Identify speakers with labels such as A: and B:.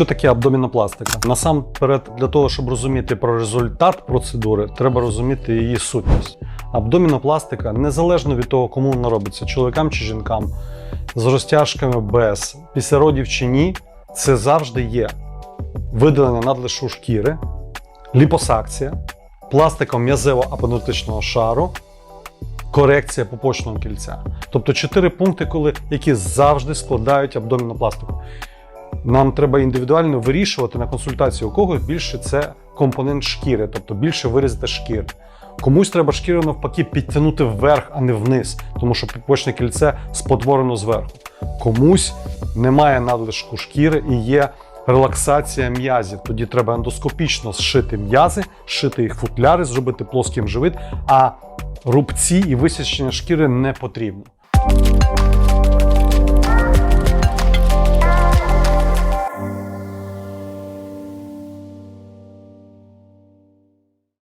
A: Що таке абдомінопластика? Насамперед, для того, щоб розуміти про результат процедури, треба розуміти її сутність. Абдомінопластика, незалежно від того, кому вона робиться, чоловікам чи жінкам, з розтяжками без, після родів чи ні, це завжди є видалення надлишу шкіри, ліпосакція, пластика м'язево-апондотичного шару, корекція пупочного кільця. Тобто чотири пункти, коли, які завжди складають абдомінопластику. Нам треба індивідуально вирішувати на консультації, у кого більше це компонент шкіри, тобто більше вирізати шкіри. Комусь треба шкіру навпаки підтягнути вверх, а не вниз, тому що пупочне кільце спотворено зверху. Комусь немає надлишку шкіри і є релаксація м'язів. Тоді треба ендоскопічно зшити м'язи, зшити їх футляри, зробити плоским живіт, а рубці і висічення шкіри не потрібно.